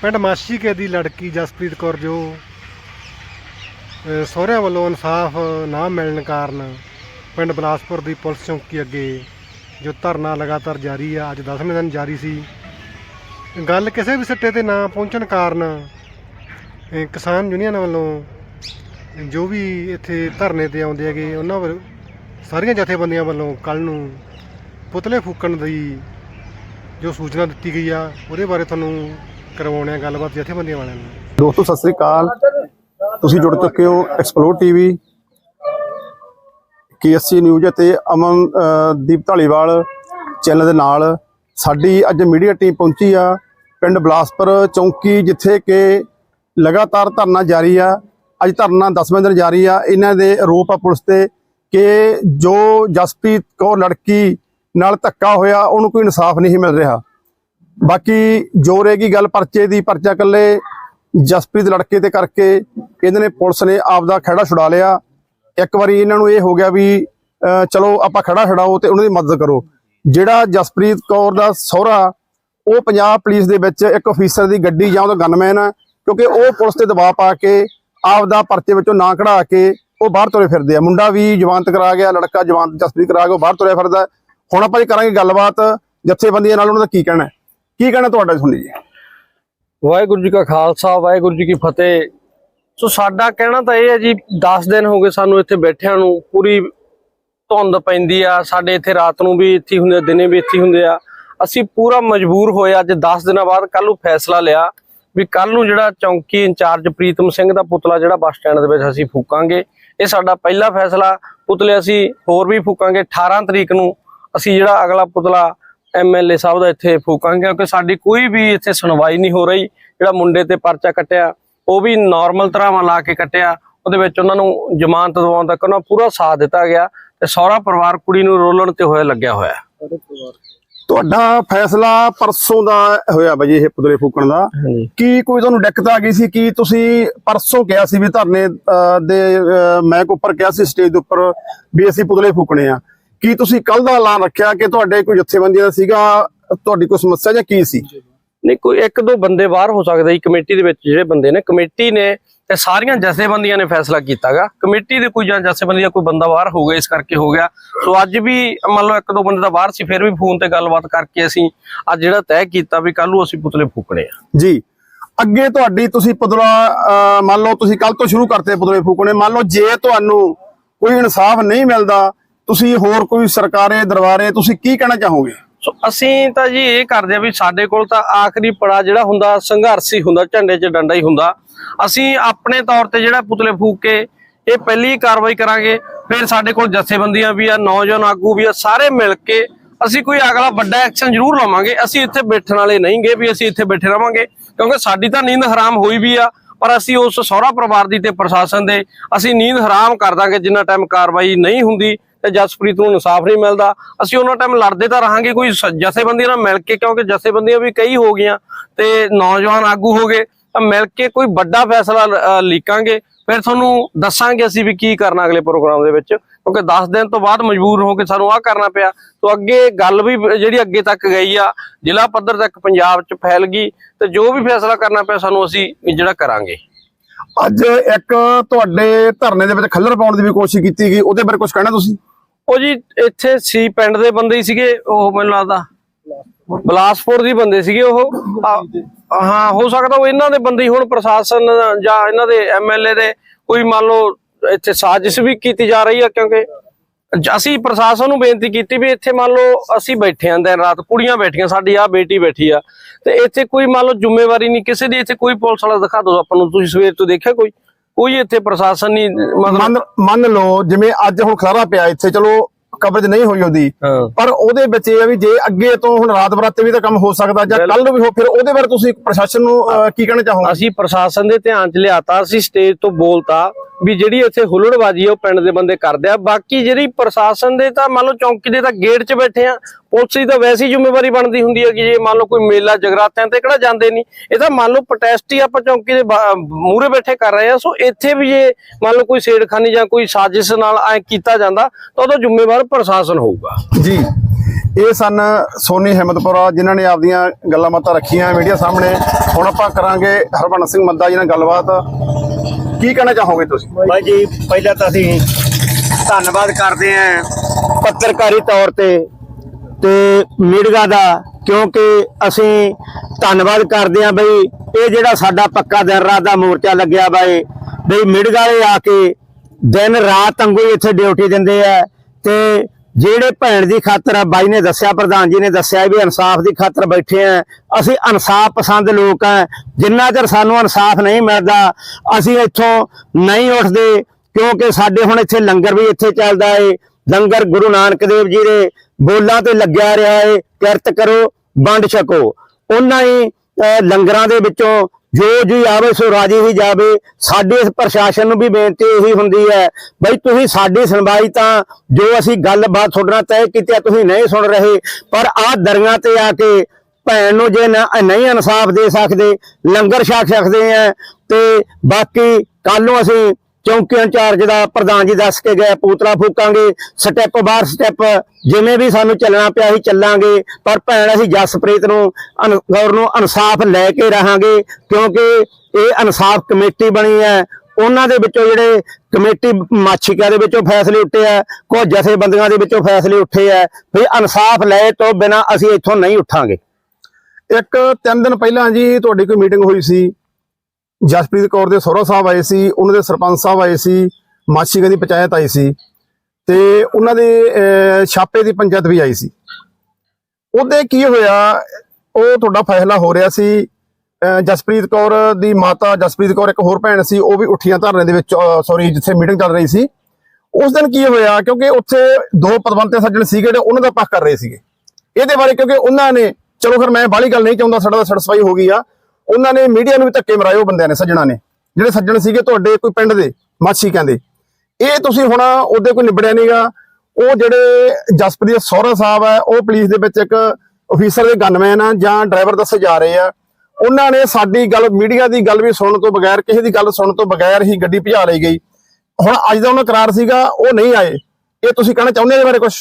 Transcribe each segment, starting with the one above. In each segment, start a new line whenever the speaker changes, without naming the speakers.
ਪਿੰਡ ਮਾਸੀ ਕੇ ਦੀ ਲੜਕੀ ਜਸਪ੍ਰੀਤ ਕੌਰ ਜੋ ਸਹੁਰਿਆਂ ਵੱਲੋਂ ਇਨਸਾਫ ਨਾ ਮਿਲਣ ਕਾਰਨ ਪਿੰਡ ਬਲਾਸਪੁਰ ਦੀ ਪੁਲਿਸ ਚੌਂਕੀ ਅੱਗੇ ਜੋ ਧਰਨਾ ਲਗਾਤਾਰ ਜਾਰੀ ਆ, ਅੱਜ 10ਵੇਂ ਦਿਨ ਜਾਰੀ ਸੀ। ਗੱਲ ਕਿਸੇ ਵੀ ਸੱਟੇ ਤੇ ਨਾ ਪਹੁੰਚਣ ਕਾਰਨ ਕਿਸਾਨ ਯੂਨੀਅਨ ਵੱਲੋਂ ਜੋ ਵੀ ਇੱਥੇ ਧਰਨੇ ਤੇ ਆਉਂਦੇ ਹੈਗੇ, ਉਹਨਾਂ ਵੱਲ ਸਾਰੀਆਂ ਜਥੇਬੰਦੀਆਂ ਵੱਲੋਂ ਕੱਲ ਨੂੰ ਪੁਤਲੇ ਫੂਕਣ ਦੀ ਜੋ ਸੂਚਨਾ ਦਿੱਤੀ ਗਈ ਆ, ਉਹਦੇ ਬਾਰੇ ਤੁਹਾਨੂੰ ਕਰਵਾਉਣੇ ਆ ਗੱਲਬਾਤ ਜਥੇਬੰਦੀਆਂ ਵਾਲਿਆਂ ਨਾਲ।
ਦੋਸਤੋ, ਸਤਿ ਸ੍ਰੀ ਅਕਾਲ। ਤੁਸੀਂ ਜੁੜ ਚੁੱਕੇ ਹੋ ਐਕਸਪਲੋਰ ਟੀਵੀ ਕੇਐਸਸੀ ਨਿਊਜ਼ ਅਤੇ ਅਮਨ ਦੀਪ ਢਾਲੀਵਾਲ ਚੈਨਲ ਦੇ ਨਾਲ। ਸਾਡੀ ਅੱਜ ਮੀਡੀਆ ਟੀਮ ਪਹੁੰਚੀ ਆ ਪਿੰਡ ਬਲਾਸਪੁਰ ਚੌਂਕੀ, ਜਿੱਥੇ ਕਿ ਲਗਾਤਾਰ ਧਰਨਾ ਜਾਰੀ ਆ। ਅੱਜ ਧਰਨਾ 10ਵੇਂ ਦਿਨ ਜਾਰੀ ਆ। ਇਹਨਾਂ ਦੇ ਆਰੋਪ ਆ ਪੁਲਿਸ ਤੇ ਕਿ ਜੋ ਜਸਪ੍ਰੀਤ ਕੌਰ ਲੜਕੀ ਨਾਲ ਧੱਕਾ ਹੋਇਆ, ਉਹਨੂੰ ਕੋਈ ਇਨਸਾਫ ਨਹੀਂ ਮਿਲ ਰਿਹਾ। ਬਾਕੀ ਜੋ ਰਹੇਗੀ ਗੱਲ ਪਰਚੇ ਦੀ, ਪਰਚਾ ਕੱਲੇ ਜਸਪ੍ਰੀਤ ਲੜਕੇ ਤੇ ਕਰਕੇ ਇਹਨਾਂ ਨੇ ਪੁਲਿਸ ਨੇ ਆਪ ਦਾ ਖੜਾ ਛੁਡਾ ਲਿਆ। ਇੱਕ ਵਾਰੀ ਇਹਨਾਂ ਨੂੰ ਇਹ ਹੋ ਗਿਆ ਵੀ ਚਲੋ ਆਪਾਂ ਖੜਾ ਛਡਾਓ ਤੇ ਉਹਨਾਂ ਦੀ ਮਦਦ ਕਰੋ। ਜਿਹੜਾ ਜਸਪ੍ਰੀਤ ਕੌਰ ਦਾ ਸਹੁਰਾ, ਉਹ ਪੰਜਾਬ ਪੁਲਿਸ ਦੇ ਵਿੱਚ ਇੱਕ ਅਫੀਸਰ ਦੀ ਗੱਡੀ ਜਾਂ ਉਹਦਾ ਗਨਮੈਨ ਆ, ਕਿਉਂਕਿ ਉਹ ਪੁਲਿਸ ਤੇ ਦਬਾਅ ਪਾ ਕੇ ਆਪ ਦਾ ਪਰਚੇ ਵਿੱਚੋਂ ਨਾ ਕਢਾ ਕੇ ਉਹ ਬਾਹਰ ਤੁਰੇ ਫਿਰਦੇ ਆ। ਮੁੰਡਾ ਵੀ ਜਵਾਨਤ ਕਰਾ ਗਿਆ, ਲੜਕਾ ਜਵਾਨਤ ਜਸਪ੍ਰੀਤ ਕਰਾ ਕੇ ਉਹ ਬਾਹਰ ਤੁਰਿਆ ਫਿਰਦਾ। ਹੁਣ ਆਪਾਂ ਜੀ ਕਰਾਂਗੇ ਗੱਲਬਾਤ, ਜਥੇਬੰਦੀਆਂ ਨਾਲ ਉਹਨਾਂ ਦਾ ਕੀ ਕਹਿਣਾ ਕੀ ਕਹਿਣਾ ਤੁਹਾਡਾ ਸੁਣੀ ਜੀ
ਵਾਹਿਗੁਰੂ ਜੀ ਕਾ ਖਾਲਸਾ ਵਾਹਿਗੁਰੂ ਜੀ ਕੀ ਫਤਿਹ। ਸੋ ਸਾਡਾ ਕਹਿਣਾ ਤਾਂ ਇਹ ਹੈ ਜੀ 10 ਦਿਨ ਹੋ ਗਏ ਸਾਨੂੰ ਇੱਥੇ ਬੈਠਿਆਂ ਨੂੰ ਪੂਰੀ ਧੁੰਦ ਪੈਂਦੀ ਆ ਸਾਡੇ ਇੱਥੇ ਰਾਤ ਨੂੰ ਵੀ ਇੱਥੇ ਹੁੰਦੇ ਆ, ਦਿਨੇ ਵੀ ਇੱਥੇ ਹੁੰਦੇ ਆ। ਅਸੀਂ ਪੂਰਾ ਮਜਬੂਰ ਹੋਏ ਅੱਜ 10 ਦਿਨਾਂ ਬਾਅਦ ਕੱਲ ਨੂੰ ਫੈਸਲਾ ਲਿਆ ਵੀ ਕੱਲ ਨੂੰ ਜਿਹੜਾ ਚੌਂਕੀ ਇੰਚਾਰਜ ਪ੍ਰੀਤਮ ਸਿੰਘ ਦਾ ਪੁਤਲਾ ਜਿਹੜਾ ਬੱਸ ਸਟੈਂਡ ਦੇ ਵਿੱਚ ਅਸੀਂ ਫੂਕਾਂਗੇ ਇਹ ਸਾਡਾ ਪਹਿਲਾ ਫੈਸਲਾ। ਪੁਤਲੇ ਅਸੀਂ ਹੋਰ ਵੀ ਫੂਕਾਂਗੇ 18 ਤਰੀਕ ਨੂੰ ਅਸੀਂ ਜਿਹੜਾ ਅਗਲਾ ਪੁਤਲਾ ਐਮਐਲਏ ਸਾਹਿਬ ਦਾ ਇੱਥੇ ਫੂਕਾਂਗੇ ਕਿਉਂਕਿ ਸਾਡੀ ਕੋਈ ਵੀ ਇੱਥੇ ਸੁਣਵਾਈ ਨਹੀਂ ਹੋ ਰਹੀ। ਜਿਹੜਾ ਮੁੰਡੇ ਤੇ ਪਰਚਾ ਕੱਟਿਆ ਉਹ ਵੀ ਨਾਰਮਲ ਤਰ੍ਹਾਂ ਲਾ ਕੇ ਕੱਟਿਆ। ਉਹਦੇ ਵਿੱਚ ਉਹਨਾਂ ਨੂੰ ਜ਼ਮਾਨਤ ਦਿਵਾਉਣ ਤੱਕ ਉਹਨਾਂ ਪੂਰਾ ਸਾਥ ਦਿੱਤਾ ਗਿਆ ਤੇ ਸਹੁਰਾ ਪਰਿਵਾਰ ਕੁੜੀ ਨੂੰ ਰੋਲਣ ਤੇ ਹੋਇਆ ਲੱਗਿਆ ਹੋਇਆ।
ਤੁਹਾਡਾ ਫੈਸਲਾ ਪਰਸੋਂ ਦਾ ਹੋਇਆ ਬਾਈ ਇਹ ਪੁਤਲੇ ਫੂਕਣ ਦਾ। ਕੀ ਕੋਈ ਤੁਹਾਨੂੰ ਦਿੱਕਤ ਆ ਗਈ ਸੀ? ਕੀ ਤੁਸੀਂ ਪਰਸੋਂ ਕਿਹਾ ਸੀ ਵੀ ਧਰਨੇ ਦੇ ਅਹ, ਮੈਕ ਉੱਪਰ ਕਿਹਾ ਸੀ ਸਟੇਜ ਦੇ ਉੱਪਰ ਵੀ ਅਸੀਂ ਪੁਤਲੇ ਫੂਕਣੇ ਆ। ਕੀ ਤੁਸੀਂ ਕੱਲ ਦਾ ਐਲਾਨ ਰੱਖਿਆ ਕਿ ਤੁਹਾਡੇ ਕੋਈ ਜਥੇਬੰਦੀਆਂ ਦਾ ਸੀਗਾ? ਤੁਹਾਡੀ ਕੋਈ ਸਮੱਸਿਆ ਜਾਂ ਕੀ ਸੀ?
ਨਹੀਂ ਕੋਈ ਇੱਕ ਦੋ ਬੰਦੇ ਬਾਹਰ ਹੋ ਸਕਦੇ ਜੀ ਕਮੇਟੀ ਦੇ ਵਿੱਚ ਜਿਹੜੇ ਬੰਦੇ ਨੇ। ਕਮੇਟੀ ਨੇ ਤੇ ਸਾਰੀਆਂ ਜਥੇਬੰਦੀਆਂ ਨੇ ਫੈਸਲਾ ਕੀਤਾਗਾ। ਕਮੇਟੀ ਦੇ ਕੋਈ ਜਾਂ ਜਥੇਬੰਦੀ ਦਾ ਕੋਈ ਬੰਦਾ ਬਾਹਰ ਹੋ ਗਿਆ ਇਸ ਕਰਕੇ ਹੋ ਗਿਆ। ਸੋ ਅੱਜ ਵੀ ਮੰਨ ਲਓ ਇੱਕ ਦੋ ਬੰਦੇ ਤਾਂ ਬਾਹਰ ਸੀ ਫਿਰ ਵੀ ਫੋਨ ਤੇ ਗੱਲਬਾਤ ਕਰਕੇ ਅਸੀਂ ਅੱਜ ਜਿਹੜਾ ਤੈਅ ਕੀਤਾ ਵੀ ਕੱਲ ਨੂੰ ਅਸੀਂ ਪੁਤਲੇ ਫੂਕਣੇ ਆ।
ਜੀ। ਅੱਗੇ ਤੁਹਾਡੀ ਤੁਸੀਂ ਪੁਤਲਾ ਮੰਨ ਲਓ ਤੁਸੀਂ ਕੱਲ ਤੋਂ ਸ਼ੁਰੂ ਕਰਤੇ ਪੁਤਲੇ ਫੂਕਣੇ। ਮੰਨ ਲਓ ਜੇ ਤੁਹਾਨੂੰ ਕੋਈ ਇਨਸਾਫ ਨਹੀਂ ਮਿਲਦਾ ਤੁਸੀਂ ਹੋਰ ਕੋਈ ਸਰਕਾਰੇ ਦਰਬਾਰੇ ਤੁਸੀਂ ਕੀ ਕਹਿਣਾ ਚਾਹੋਗੇ?
ਸੋ ਅਸੀਂ ਤਾਂ ਜੀ ਇਹ ਕਰਦੇ ਆ ਵੀ ਸਾਡੇ ਕੋਲ ਤਾਂ ਆਖਰੀ ਪੜਾ ਜਿਹੜਾ ਹੁੰਦਾ, ਸੰਘਰਸ਼ ਹੀ ਹੁੰਦਾ, ਝੰਡੇ 'ਚ ਡੰਡਾ ਹੀ ਹੁੰਦਾ। ਅਸੀਂ ਆਪਣੇ ਤੌਰ ਤੇ ਜਿਹੜਾ ਪੁਤਲੇ ਫੂਕ ਕੇ ਇਹ ਪਹਿਲੀ ਕਾਰਵਾਈ ਕਰਾਂਗੇ। ਫਿਰ ਸਾਡੇ ਕੋਲ ਜਥੇਬੰਦੀਆਂ ਵੀ ਆ, ਨੌਜਵਾਨ ਆਗੂ ਵੀ ਆ, ਸਾਰੇ ਮਿਲ ਕੇ ਅਸੀਂ ਕੋਈ ਅਗਲਾ ਵੱਡਾ ਐਕਸ਼ਨ ਜ਼ਰੂਰ ਲਵਾਂਗੇ। ਅਸੀਂ ਇੱਥੇ ਬੈਠਣ ਵਾਲੇ ਨਹੀਂ ਗੇ ਵੀ ਅਸੀਂ ਇੱਥੇ ਬੈਠੇ ਰਵਾਂਗੇ ਕਿਉਂਕਿ ਸਾਡੀ ਤਾਂ ਨੀਂਦ ਹਰਾਮ ਹੋਈ ਵੀ ਆ, ਪਰ ਅਸੀਂ ਉਸ ਸਹੁਰਾ ਪਰਿਵਾਰ ਦੀ ਤੇ ਪ੍ਰਸ਼ਾਸਨ ਦੇ ਅਸੀਂ ਨੀਂਦ ਹਰਾਮ ਕਰ ਦਾਂਗੇ ਜਿੰਨਾ ਟਾਈਮ ਕਾਰਵਾਈ ਨਹੀਂ ਹੁੰਦੀ। ਤੇ ਜਸਪ੍ਰੀਤ ਨੂੰ ਇਨਸਾਫ ਨਹੀਂ ਮਿਲਦਾ। ਅਸੀਂ ਉਹਨਾਂ ਟਾਈਮ ਲੜਦੇ ਤਾਂ ਰਹਾਂਗੇ ਕੋਈ ਜਥੇਬੰਦੀਆਂ ਨਾਲ ਮਿਲ ਕੇ ਕਿਉਂਕਿ ਜਥੇਬੰਦੀਆਂ ਵੀ ਕਈ ਹੋ ਗਈਆਂ ਤੇ ਨੌਜਵਾਨ ਆਗੂ ਹੋ ਗਏ ਤਾਂ ਮਿਲ ਕੇ ਕੋਈ ਵੱਡਾ ਫੈਸਲਾ ਅ, ਲੀਕਾਂਗੇ। ਫਿਰ ਤੁਹਾਨੂੰ ਦੱਸਾਂਗੇ ਅਸੀਂ ਵੀ ਕੀ ਕਰਨਾ ਅਗਲੇ ਪ੍ਰੋਗਰਾਮ ਦੇ ਵਿੱਚ ਕਿਉਂਕਿ 10 ਦਿਨ ਤੋਂ ਬਾਅਦ ਮਜਬੂਰ ਹੋ ਕੇ ਸਾਨੂੰ ਆਹ ਕਰਨਾ ਪਿਆ। ਤੋਂ ਅੱਗੇ ਗੱਲ ਵੀ ਜਿਹੜੀ ਅੱਗੇ ਤੱਕ ਗਈ ਆ ਜ਼ਿਲ੍ਹਾ ਪੱਧਰ ਤੱਕ ਪੰਜਾਬ 'ਚ ਫੈਲ ਗਈ ਤੇ ਜੋ ਵੀ ਫੈਸਲਾ ਕਰਨਾ ਪਿਆ ਸਾਨੂੰ ਅਸੀਂ ਜਿਹੜਾ ਕਰਾਂਗੇ।
ਅੱਜ ਇੱਕ ਤੁਹਾਡੇ ਧਰਨੇ ਦੇ ਵਿੱਚ ਖੱਲਰ ਪਾਉਣ ਦੀ ਵੀ ਕੋਸ਼ਿਸ਼ ਕੀਤੀ ਗਈ, ਉਹਦੇ ਬਾਰੇ ਕੁਝ ਕਹਿਣਾ ਤੁਸੀਂ?
ਉਹ ਜੀ, ਇੱਥੇ ਸੀ ਪਿੰਡ ਦੇ ਬੰਦੇ ਹੀ ਸੀਗੇ, ਉਹ ਮੈਨੂੰ ਲੱਗਦਾ। ਬਲਾਸਪੁਰ ਦੀ ਬੰਦੇ ਸੀਗੇ ਉਹ। ਹਾਂ, ਹੋ ਸਕਦਾ ਉਹ ਇਹਨਾਂ ਦੇ ਬੰਦੇ ਹੀ ਹੁਣ, ਪ੍ਰਸ਼ਾਸਨ ਜਾਂ ਇਹਨਾਂ ਦੇ ਐਮਐਲਏ ਦੇ। ਕੋਈ ਮੰਨ ਲਓ, ਇੱਥੇ ਸਾਜ਼ਿਸ਼ ਵੀ ਕੀਤੀ ਜਾ ਰਹੀ ਆ, ਕਿਉਂਕਿ ਅਸੀਂ ਪ੍ਰਸ਼ਾਸਨ ਨੂੰ ਬੇਨਤੀ ਕੀਤੀ ਵੀ ਇੱਥੇ ਮੰਨ ਲਓ ਅਸੀਂ ਬੈਠੇ ਆਂ ਦਿਨ ਰਾਤ ਕੁੜੀਆਂ ਬੈਠੀਆਂ ਸਾਡੀ ਆ ਬੇਟੀ ਬੈਠੀ ਆ। ਤੇ ਇੱਥੇ ਕੋਈ ਮੰਨ ਲਓ ਜ਼ਿੰਮੇਵਾਰੀ ਨਹੀਂ ਕਿਸੇ ਦੀ ਇੱਥੇ ਕੋਈ ਪੁਲਿਸ ਵਾਲਾ ਦਿਖਾ ਦਿਓ ਆਪਾਂ ਨੂੰ ਤੁਸੀਂ ਸਵੇਰ ਤੋਂ ਦੇਖਿਆ ਕੋਈ? ਕੋਈ ਇੱਥੇ ਪ੍ਰਸ਼ਾਸਨ ਨਹੀਂ
ਮੰਨ ਮੰਨ ਲਓ ਜਿਵੇਂ ਅੱਜ ਹੁਣ ਖਲਾਰਾ ਪਿਆ ਇੱਥੇ ਚਲੋ ਕਵਰੇਜ ਨਹੀਂ ਹੋਈ ਉਹਦੀ। ਪਰ ਉਹਦੇ ਵਿੱਚ ਇਹ ਆ ਵੀ ਜੇ ਅੱਗੇ ਤੋਂ ਹੁਣ ਰਾਤ ਬਰਾਤੇ ਵੀ ਤਾਂ ਕੰਮ ਹੋ ਸਕਦਾ ਜਾਂ ਕੱਲ ਨੂੰ ਵੀ ਹੋ ਫਿਰ ਉਹਦੇ ਬਾਰੇ ਤੁਸੀਂ ਪ੍ਰਸ਼ਾਸਨ ਨੂੰ ਕੀ ਕਹਿਣਾ ਚਾਹੋਗੇ?
ਅਸੀਂ ਪ੍ਰਸ਼ਾਸਨ ਦੇ ਧਿਆਨ 'ਚ ਲਿਆਤਾ ਅਸੀਂ ਸਟੇਜ ਤੋਂ ਬੋਲਤਾ ਵੀ ਜਿਹੜੀ ਇੱਥੇ ਹੁਲੜਬਾਜ਼ੀ ਉਹ ਪਿੰਡ ਦੇ ਬੰਦੇ ਕਰਦੇ ਆ। ਬਾਕੀ ਜਿਹੜੀ ਪ੍ਰਸ਼ਾਸਨ ਦੇ ਤਾਂ ਮੰਨ ਲਓ ਚੌਂਕੀ ਦੇ ਤਾਂ ਗੇਟ 'ਚ ਬੈਠੇ ਆ, ਪੁਲਿਸ ਦੀ ਤਾਂ ਵੈਸੇ ਜ਼ਿੰਮੇਵਾਰੀ ਬਣਦੀ ਹੁੰਦੀ ਹੈ ਕਿ ਜੇ ਮੰਨ ਲਓ ਕੋਈ ਮੇਲਾ ਜਗਰਾਤਿਆਂ ਤੇ ਕਿਹੜਾ ਜਾਂਦੇ ਨਹੀਂ। ਇਹ ਤਾਂ ਮੰਨ ਲਓ ਪ੍ਰੋਟੈਸਟ ਹੀ ਆਪਾਂ ਚੌਂਕੀ ਦੇ ਮੂਹਰੇ ਬੈਠੇ ਕਰ ਰਹੇ ਆ। ਸੋ ਇੱਥੇ ਵੀ ਜੇ ਮੰਨ ਲਓ ਕੋਈ ਛੇੜਖਾਨੀ ਜਾਂ ਕੋਈ ਸਾਜ਼ਿਸ਼ ਨਾਲ ਐ ਕੀਤਾ ਜਾਂਦਾ, ਤਾਂ ਉਹਦਾ ਜ਼ਿੰਮੇਵਾਰ ਪ੍ਰਸ਼ਾਸਨ ਹੋਊਗਾ।
ਜੀ, ਇਹ ਸਨ ਸੋਨੀ ਹਿੰਮਤਪੁਰਾ, ਜਿਨ੍ਹਾਂ ਨੇ ਆਪਦੀਆਂ ਗੱਲਾਂ ਬਾਤਾਂ ਰੱਖੀਆਂ ਮੀਡੀਆ ਸਾਹਮਣੇ। ਹੁਣ ਆਪਾਂ ਕਰਾਂਗੇ ਹਰਬੰਸ ਸਿੰਘ ਮੰਦਾ ਜੀ ਨਾਲ ਗੱਲਬਾਤ। ਕੀ ਕਹਿਣਾ ਚਾਹੋਗੇ ਤੁਸੀਂ?
ਬਾਈ ਜੀ, ਪਹਿਲਾਂ ਤਾਂ ਅਸੀਂ ਧੰਨਵਾਦ ਕਰਦੇ ਆਂ ਪੱਤਰਕਾਰੀ ਤੌਰ ਤੇ ਤੇ ਮੀਡੀਆ ਦਾ, ਕਿਉਂਕਿ ਅਸੀਂ ਧੰਨਵਾਦ ਕਰਦੇ ਆਂ ਬਈ ਇਹ ਜਿਹੜਾ ਸਾਡਾ ਪੱਕਾ ਦਿਨ ਰਾਤ ਦਾ ਮੋਰਚਾ ਲੱਗਿਆ ਬਾਈ। ਬਈ ਮੀਡੀਆ ਵਾਲੇ ਆ ਕੇ ਦਿਨ ਰਾਤ ਵਾਂਗੂ ਹੀ ਇੱਥੇ ਡਿਊਟੀ ਦਿੰਦੇ ਆ ਤੇ ਜਿਹੜੇ ਭੈਣ ਦੀ ਖਾਤਰ ਬਾਈ ਨੇ ਦੱਸਿਆ, ਪ੍ਰਧਾਨ ਜੀ ਨੇ ਦੱਸਿਆ ਵੀ ਇਨਸਾਫ ਦੀ ਖਾਤਰ ਬੈਠੇ ਆ। ਅਸੀਂ ਇਨਸਾਫ ਪਸੰਦ ਲੋਕ ਆ। ਜਿੰਨਾ ਚਿਰ ਸਾਨੂੰ ਇਨਸਾਫ ਨਹੀਂ ਮਿਲਦਾ, ਅਸੀਂ ਇੱਥੋਂ ਨਹੀਂ ਉੱਠਦੇ, ਕਿਉਂਕਿ ਸਾਡੇ ਹੁਣ ਇੱਥੇ ਲੰਗਰ ਵੀ ਇੱਥੇ ਚੱਲਦਾ ਏ। ਲੰਗਰ ਗੁਰੂ ਨਾਨਕ ਦੇਵ ਜੀ ਦੇ ਬੋਲਾਂ ਤੇ ਲੱਗਿਆ ਰਿਹਾ ਏ। ਕਿਰਤ ਕਰੋ, ਵੰਡ ਛਕੋ। ਉਹਨਾਂ ਹੀ ਲੰਗਰਾਂ ਦੇ ਵਿੱਚੋਂ ਜੋ ਜੀ ਆਵੇ ਸੋ ਰਾਜੀ ਹੀ ਜਾਵੇ। ਸਾਡੇ ਪ੍ਰਸ਼ਾਸਨ ਨੂੰ ਵੀ ਬੇਨਤੀ ਇਹੀ ਹੁੰਦੀ ਹੈ ਬਈ ਤੁਸੀਂ ਸਾਡੀ ਸੁਣਵਾਈ ਤਾਂ ਜੋ ਅਸੀਂ ਗੱਲਬਾਤ ਤੁਹਾਡੇ ਨਾਲ ਤੈਅ ਕੀਤੀ ਆ, ਤੁਸੀਂ ਨਹੀਂ ਸੁਣ ਰਹੇ ਪਰ ਆਹ ਦਰਿਆ ਤੇ ਆ ਕੇ ਭੈਣ ਨੂੰ ਜੇ ਨਹੀਂ ਇਨਸਾਫ ਦੇ ਸਕਦੇ ਲੰਗਰ ਛਕ ਸਕਦੇ ਆ ਤੇ ਬਾਕੀ ਕੱਲ ਨੂੰ ਅਸੀਂ ਚੌਂਕੀ ਇੰਚਾਰਜ ਦਾ ਪ੍ਰਧਾਨ ਜੀ ਦੱਸ ਕੇ ਗਏ ਪੂਤਲਾ ਫੂਕਾਂਗੇ ਸਟੈਪ ਬਾਰ ਸਟੈਪ ਜਿਵੇਂ ਵੀ ਸਾਨੂੰ ਚੱਲਣਾ ਪਿਆ ਅਸੀਂ ਚੱਲਾਂਗੇ, ਪਰ ਭੈਣ ਅਸੀਂ ਜਸਪ੍ਰੀਤ ਨੂੰ ਗੌਰ ਨੂੰ ਇਨਸਾਫ ਲੈ ਕੇ ਰਹਾਂਗੇ, ਕਿਉਂਕਿ ਇਹ ਇਨਸਾਫ ਕਮੇਟੀ ਬਣੀ ਹੈ। ਉਹਨਾਂ ਦੇ ਵਿੱਚੋਂ ਜਿਹੜੇ ਕਮੇਟੀ ਮਾਛੀਕਾ ਦੇ ਵਿੱਚੋਂ ਫੈਸਲੇ ਉੱਠੇ ਆ, ਕੁਝ ਜਥੇਬੰਦੀਆਂ ਦੇ ਵਿੱਚੋਂ ਫੈਸਲੇ ਉੱਠੇ ਆ, ਵੀ ਇਨਸਾਫ ਲਏ ਤੋਂ ਬਿਨਾ ਅਸੀਂ ਇੱਥੋਂ ਨਹੀਂ ਉੱਠਾਂਗੇ।
ਇੱਕ ਤਿੰਨ ਦਿਨ ਪਹਿਲਾਂ ਜੀ ਤੁਹਾਡੀ ਕੋਈ ਮੀਟਿੰਗ ਹੋਈ ਸੀ। ਜਸਪ੍ਰੀਤ ਕੌਰ ਦੇ ਸਹੁਰਾ ਸਾਹਿਬ ਆਏ ਸੀ, ਉਹਨਾਂ ਦੇ ਸਰਪੰਚ ਸਾਹਿਬ ਆਏ ਸੀ ਮਾਛੀਗੰਜ ਦੀ ਪੰਚਾਇਤ ਆਈ ਸੀ ਤੇ ਉਹਨਾਂ ਦੇ ਛਾਪੇ ਦੀ ਪੰਚਾਇਤ ਵੀ ਆਈ ਸੀ। ਉਹਦੇ ਕੀ ਹੋਇਆ, ਉਹ ਤੁਹਾਡਾ ਫੈਸਲਾ ਹੋ ਰਿਹਾ ਸੀ ਜਸਪ੍ਰੀਤ ਕੌਰ ਦੀ ਮਾਤਾ ਜਸਪ੍ਰੀਤ ਕੌਰ ਇੱਕ ਹੋਰ ਭੈਣ ਸੀ, ਉਹ ਵੀ ਉੱਠੀਆਂ ਧਰਨੇ ਦੇ ਵਿੱਚ ਸੌਰੀ ਜਿੱਥੇ ਮੀਟਿੰਗ ਚੱਲ ਰਹੀ ਸੀ। ਉਸ ਦਿਨ ਕੀ ਹੋਇਆ, ਕਿਉਂਕਿ ਉੱਥੇ ਦੋ ਪਦਵੰਤੇ ਸੱਜਣ ਸੀਗੇ ਜਿਹੜੇ ਉਹਨਾਂ ਦਾ ਪੱਖ ਕਰ ਰਹੇ ਸੀਗੇ। ਇਹਦੇ ਬਾਰੇ ਕਿਉਂਕਿ ਉਹਨਾਂ ਨੇ, ਚਲੋ ਫਿਰ ਮੈਂ ਬਾਹਲੀ ਗੱਲ ਨਹੀਂ ਚਾਹੁੰਦਾ ਸਾਡਾ ਤਾਂ ਸੈਟੀਸਫਾਈ ਹੋ ਗਈ ਆ ਉਹਨਾਂ ਨੇ ਮੀਡੀਆ ਨੂੰ ਵੀ ਧੱਕੇ ਮਰਾਏ ਉਹ ਬੰਦਿਆਂ ਨੇ, ਸੱਜਣਾ ਨੇ। ਜਿਹੜੇ ਸੱਜਣ ਸੀਗੇ ਤੁਹਾਡੇ ਕੋਈ ਪਿੰਡ ਦੇ ਮਾਛੀ ਕਹਿੰਦੇ। ਇਹ ਤੁਸੀਂ ਹੁਣ ਉਹਦੇ ਕੋਈ ਨਿਬੜਿਆ ਨਹੀਂਗਾ ਉਹ ਜਿਹੜੇ ਜਸਪ੍ਰੀਤ ਸੋਹਰਾ ਸਾਹਿਬ ਆ, ਉਹ ਪੁਲਿਸ ਦੇ ਵਿੱਚ ਇੱਕ ਅਫੀਸਰ ਦੇ ਗਨਮੈਨ ਆ ਜਾਂ ਡਰਾਈਵਰ ਦੱਸੇ ਜਾ ਰਹੇ ਆ। ਉਹਨਾਂ ਨੇ ਸਾਡੀ ਗੱਲ, ਮੀਡੀਆ ਦੀ ਗੱਲ ਵੀ ਸੁਣਨ ਤੋਂ ਬਗੈਰ, ਕਿਸੇ ਦੀ ਗੱਲ ਸੁਣਨ ਤੋਂ ਬਗੈਰ ਹੀ ਗੱਡੀ ਭਜਾ ਲਈ ਗਈ। ਹੁਣ ਅੱਜ ਦਾ ਉਹਨਾਂ ਕਰਾਰ ਸੀਗਾ, ਉਹ ਨਹੀਂ ਆਏ। ਇਹ ਤੁਸੀਂ ਕਹਿਣਾ ਚਾਹੁੰਦੇ ਹੋ ਬਾਰੇ ਕੁਝ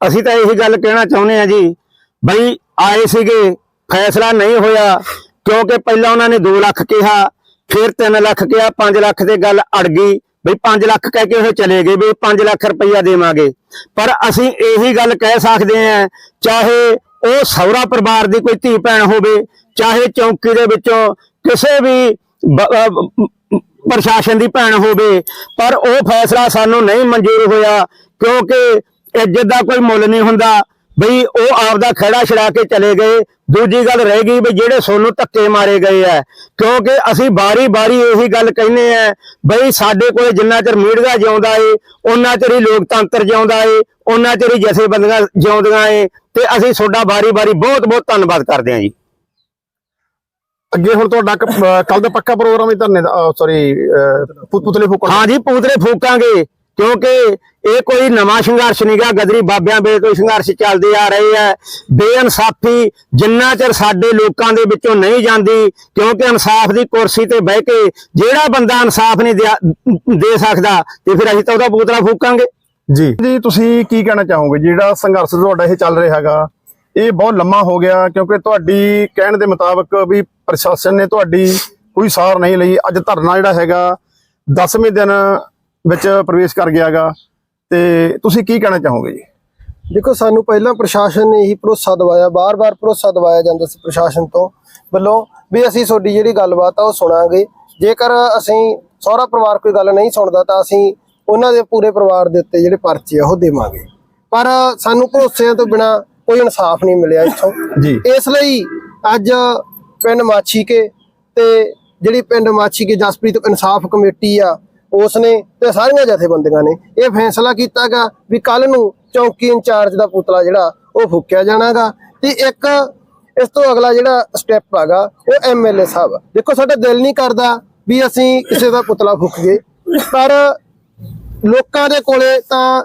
ਅਸੀਂ ਤਾਂ ਇਹੀ ਗੱਲ ਕਹਿਣਾ ਚਾਹੁੰਦੇ ਆ ਜੀ, ਬਈ ਆਏ ਸੀਗੇ, ਫੈਸਲਾ ਨਹੀਂ ਹੋਇਆ। ਕਿਉਂਕਿ ਪਹਿਲਾਂ ਉਹਨਾਂ ਨੇ 2 ਲੱਖ ਕਿਹਾ, ਫਿਰ 3 ਲੱਖ ਕਿਹਾ 5 ਲੱਖ ਤੇ ਗੱਲ ਅੜ ਗਈ ਵੀ 5 ਲੱਖ ਕਹਿ ਕੇ ਉਹ ਚਲੇ ਗਏ ਵੀ 5 ਲੱਖ ਰੁਪਈਆ ਦੇਵਾਂਗੇ। ਪਰ ਅਸੀਂ ਇਹੀ ਗੱਲ ਕਹਿ ਸਕਦੇ ਹਾਂ, ਚਾਹੇ ਉਹ ਸਹੁਰਾ ਪਰਿਵਾਰ ਦੀ ਕੋਈ ਧੀ ਭੈਣ ਹੋਵੇ, ਚਾਹੇ ਚੌਂਕੀ ਦੇ ਵਿੱਚੋਂ ਕਿਸੇ ਵੀ ਪ੍ਰਸ਼ਾਸਨ ਦੀ ਭੈਣ ਹੋਵੇ, ਪਰ ਉਹ ਫੈਸਲਾ ਸਾਨੂੰ ਨਹੀਂ ਮਨਜ਼ੂਰ ਹੋਇਆ, ਕਿਉਂਕਿ ਇੱਜ਼ਤ ਦਾ ਕੋਈ ਮੁੱਲ ਨਹੀਂ ਹੁੰਦਾ। ਬਈ ਉਹ ਆਪਦਾ ਖੜਾ ਛੜਾ ਕੇ ਚਲੇ ਗਏ। ਦੂਜੀ ਗੱਲ ਰਹਿ ਗਈ ਵੀ ਜਿਹੜੇ ਸੋਨੂੰ ਧੱਕੇ ਮਾਰੇ ਗਏ ਆ। ਕਿਉਂਕਿ ਅਸੀਂ ਬਾਰੀ-ਬਾਰੀ ਇਹੀ ਗੱਲ ਕਹਿੰਦੇ ਆ ਬਈ ਸਾਡੇ ਕੋਲ ਜਿੰਨਾ ਚਿਰ ਮੀਡੀਆ ਜਿਉਂਦਾ ਏ ਉਹਨਾਂ ਚਿਰ ਹੀ ਲੋਕਤੰਤਰ ਜਿਉਂਦਾ ਏ ਉਹਨਾਂ ਚਿਰ ਹੀ ਜਥੇਬੰਦੀਆਂ ਜਿਉਂਦੀਆਂ ਏ ਤੇ ਅਸੀਂ ਤੁਹਾਡਾ ਬਾਰੀ-ਬਾਰੀ ਬਹੁਤ-ਬਹੁਤ ਧੰਨਵਾਦ ਕਰਦੇ ਹਾਂ ਜੀ।
ਅੱਗੇ ਹੁਣ ਤੁਹਾਡਾ ਕੱਲ ਦਾ ਪੱਕਾ ਪ੍ਰੋਗਰਾਮ ਹੈ ਧਰਨੇ ਦਾ ਸੌਰੀ ਪੁਤਲੇ।
ਹਾਂ ਜੀ ਪੂਤਰੇ ਫੂਕਾਂਗੇ। ਕਿਉਂਕਿ ਇਹ ਕੋਈ ਨਵਾਂ ਸੰਘਰਸ਼ ਨਹੀਂਗਾ ਗਦਰੀ ਬਾਬਿਆਂ ਵੇਲੇ ਤੋਂ ਸੰਘਰਸ਼ ਚੱਲਦੇ ਆ ਰਹੇ ਆ। ਬੇਇਨਸਾਫੀ ਜਿੰਨਾ ਚਿਰ ਸਾਡੇ ਲੋਕਾਂ ਦੇ ਵਿੱਚੋਂ ਨਹੀਂ ਜਾਂਦੀ, ਕਿਉਂਕਿ ਇਨਸਾਫ ਦੀ ਕੁਰਸੀ ਤੇ ਬਹਿ ਕੇ ਜਿਹੜਾ ਬੰਦਾ ਇਨਸਾਫ ਨਹੀਂ ਦੇ ਸਕਦਾ, ਤੇ ਫਿਰ ਅਸੀਂ ਤਾਂ ਉਹਦਾ ਪੂਤਰਾ ਫੂਕਾਂਗੇ।
ਜੀ। ਜੀ, ਤੁਸੀਂ ਕੀ ਕਹਿਣਾ ਚਾਹੋਗੇ? ਜਿਹੜਾ ਸੰਘਰਸ਼ ਤੁਹਾਡਾ ਇਹ ਚੱਲ ਰਿਹਾ ਹੈਗਾ ਇਹ ਬਹੁਤ ਲੰਮਾ ਹੋ ਗਿਆ, ਕਿਉਂਕਿ ਤੁਹਾਡੀ ਕਹਿਣ ਦੇ ਮੁਤਾਬਕ ਵੀ ਪ੍ਰਸ਼ਾਸਨ ਨੇ ਤੁਹਾਡੀ ਕੋਈ ਸਾਰ ਨਹੀਂ ਲਈ। ਅੱਜ ਧਰਨਾ ਜਿਹੜਾ ਹੈਗਾ 10ਵੇਂ ਦਿਨ ਵਿੱਚ ਪ੍ਰਵੇਸ਼ ਕਰ ਗਿਆਗਾ। ਤੇ ਤੁਸੀਂ ਕੀ ਕਹਿਣਾ ਚਾਹੋਗੇ ਜੀ?
ਦੇਖੋ ਸਾਨੂੰ ਪਹਿਲਾਂ ਪ੍ਰਸ਼ਾਸਨ ਨੇ ਇਹੀ ਭਰੋਸਾ ਦਵਾਇਆ ਬਾਰ-ਬਾਰ ਭਰੋਸਾ ਦਵਾਇਆ ਜਾਂਦਾ ਸੀ ਪ੍ਰਸ਼ਾਸਨ ਤੋਂ। ਵੱਲੋਂ ਵੀ ਅਸੀਂ ਤੁਹਾਡੀ ਜਿਹੜੀ ਗੱਲਬਾਤ ਆ ਉਹ ਸੁਣਾਂਗੇ। ਜੇਕਰ ਅਸੀਂ ਸਹੁਰਾ ਪਰਿਵਾਰ ਕੋਈ ਗੱਲ ਨਹੀਂ ਸੁਣਦਾ ਤਾਂ ਅਸੀਂ ਉਹਨਾਂ ਦੇ ਪੂਰੇ ਪਰਿਵਾਰ ਦੇ ਉੱਤੇ ਜਿਹੜੇ ਪਰਚੇ ਆ ਉਹ ਦੇਵਾਂਗੇ। ਪਰ ਸਾਨੂੰ ਭਰੋਸਿਆਂ ਤੋਂ ਬਿਨਾ ਕੋਈ ਇਨਸਾਫ ਨਹੀਂ ਮਿਲਿਆ ਇੱਥੋਂ।
ਜੀ।
ਇਸ ਲਈ ਅੱਜ ਪਿੰਡ ਮਾਛੀਕੇ ਤੇ ਜਿਹੜੀ ਪਿੰਡ ਮਾਛੀਕੇ ਜਸਪ੍ਰੀਤ ਇਨਸਾਫ ਕਮੇਟੀ ਆ ਉਸ ਨੇ ਤੇ ਸਾਰੀਆਂ ਜਥੇਬੰਦੀਆਂ ਨੇ ਇਹ ਫੈਸਲਾ ਕੀਤਾਗਾ ਵੀ ਕੱਲ ਨੂੰ ਚੌਂਕੀ ਇੰਚਾਰਜ ਦਾ ਪੁਤਲਾ ਜਿਹੜਾ ਉਹ ਫੂਕਿਆ ਜਾਣਾਗਾ ਤੇ ਇੱਕ ਇਸ ਤੋਂ ਅਗਲਾ ਜਿਹੜਾ ਸਟੈਪ ਹੈਗਾ ਉਹ ਐਮਐਲਏ ਸਾਹਿਬ। ਦੇਖੋ, ਸਾਡਾ ਦਿਲ ਨਹੀਂ ਕਰਦਾ ਵੀ ਅਸੀਂ ਕਿਸੇ ਦਾ ਪੁਤਲਾ ਫੂਕ ਗਏ, ਪਰ ਲੋਕਾਂ ਦੇ ਕੋਲੇ ਤਾਂ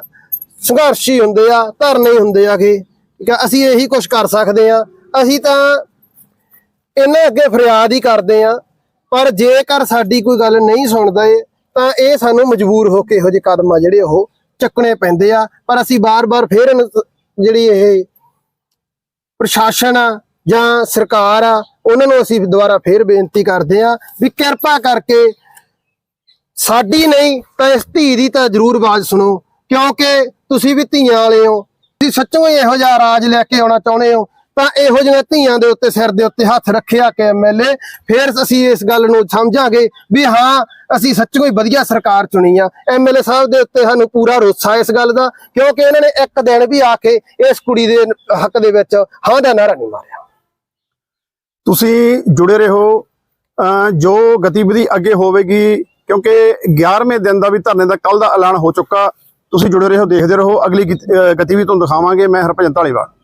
ਸੰਘਰਸ਼ ਹੀ ਹੁੰਦੇ ਆ, ਧਰਨੇ ਹੁੰਦੇ ਆਗੇ। ਠੀਕ ਆ, ਅਸੀਂ ਇਹੀ ਕੁਝ ਕਰ ਸਕਦੇ ਆ। ਅਸੀਂ ਤਾਂ ਇਹਨਾਂ ਅੱਗੇ ਫਰਿਆਦ ਹੀ ਕਰਦੇ ਆ, ਪਰ ਜੇਕਰ ਸਾਡੀ ਕੋਈ ਗੱਲ ਨਹੀਂ ਸੁਣਦਾ ਏ ਤਾਂ ਇਹ ਸਾਨੂੰ ਮਜਬੂਰ ਹੋ ਕੇ ਇਹੋ ਜਿਹੇ ਕਦਮ ਆ ਜਿਹੜੇ ਉਹ ਚੱਕਣੇ ਪੈਂਦੇ ਆ। ਪਰ ਅਸੀਂ ਬਾਰ-ਬਾਰ ਫੇਰ ਜਿਹੜੀ ਇਹ ਪ੍ਰਸ਼ਾਸਨ ਆ ਜਾਂ ਸਰਕਾਰ ਆ, ਉਹਨਾਂ ਨੂੰ ਅਸੀਂ ਦੁਬਾਰਾ ਫੇਰ ਬੇਨਤੀ ਕਰਦੇ ਆ ਵੀ ਕਿਰਪਾ ਕਰਕੇ ਸਾਡੀ ਨਹੀਂ ਤਾਂ ਇਸ ਧੀ ਦੀ ਤਾਂ ਜ਼ਰੂਰ ਆਵਾਜ਼ ਸੁਣੋ, ਕਿਉਂਕਿ ਤੁਸੀਂ ਵੀ ਧੀਆਂ ਵਾਲੇ ਹੋ। ਤੁਸੀਂ ਸੱਚੋਂ ਹੀ ਇਹੋ ਜਿਹਾ ਰਾਜ ਲੈ ਕੇ ਆਉਣਾ ਚਾਹੁੰਦੇ ਹੋ ਤਾਂ ਇਹੋ ਜਿਹੀਆਂ ਧੀਆਂ ਦੇ ਉੱਤੇ ਸਿਰ ਦੇ ਉੱਤੇ ਹੱਥ ਰੱਖਿਆ ਕਿ ਐਮਐਲਏ ਫਿਰ ਅਸੀਂ ਇਸ ਗੱਲ ਨੂੰ ਸਮਝਾਂਗੇ ਵੀ ਹਾਂ, ਅਸੀਂ ਸੱਚੋਂ ਹੀ ਵਧੀਆ ਸਰਕਾਰ ਚੁਣੀ ਆ। ਐਮਐਲਏ ਸਾਹਿਬ ਦੇ ਉੱਤੇ ਸਾਨੂੰ ਪੂਰਾ ਰੋਸਾ ਇਸ ਗੱਲ ਦਾ, ਕਿਉਂਕਿ ਇਹਨਾਂ ਨੇ ਇੱਕ ਦਿਨ ਵੀ ਆ ਕੇ ਇਸ ਕੁੜੀ ਦੇ ਹੱਕ ਦੇ ਵਿੱਚ ਹਾਂ ਦਾ ਨਾਰਾ ਨਹੀਂ ਮਾਰਿਆ।
ਤੁਸੀਂ ਜੁੜੇ ਰਹੋ, ਅਹ, ਜੋ ਗਤੀਵਿਧੀ ਅੱਗੇ ਹੋਵੇਗੀ, ਕਿਉਂਕਿ 11ਵੇਂ ਦਿਨ ਦਾ ਵੀ ਧਰਨੇ ਦਾ ਕੱਲ ਦਾ ਐਲਾਨ ਹੋ ਚੁੱਕਾ। ਤੁਸੀਂ ਜੁੜੇ ਰਹੋ, ਦੇਖਦੇ ਰਹੋ, ਅਗਲੀ ਗਤ- ਗਤੀਵਿਧੀ ਤੁਹਾਨੂੰ ਦਿਖਾਵਾਂਗੇ। ਮੈਂ ਹਰਭਜਨ ਢਾਲੀਵਾਲ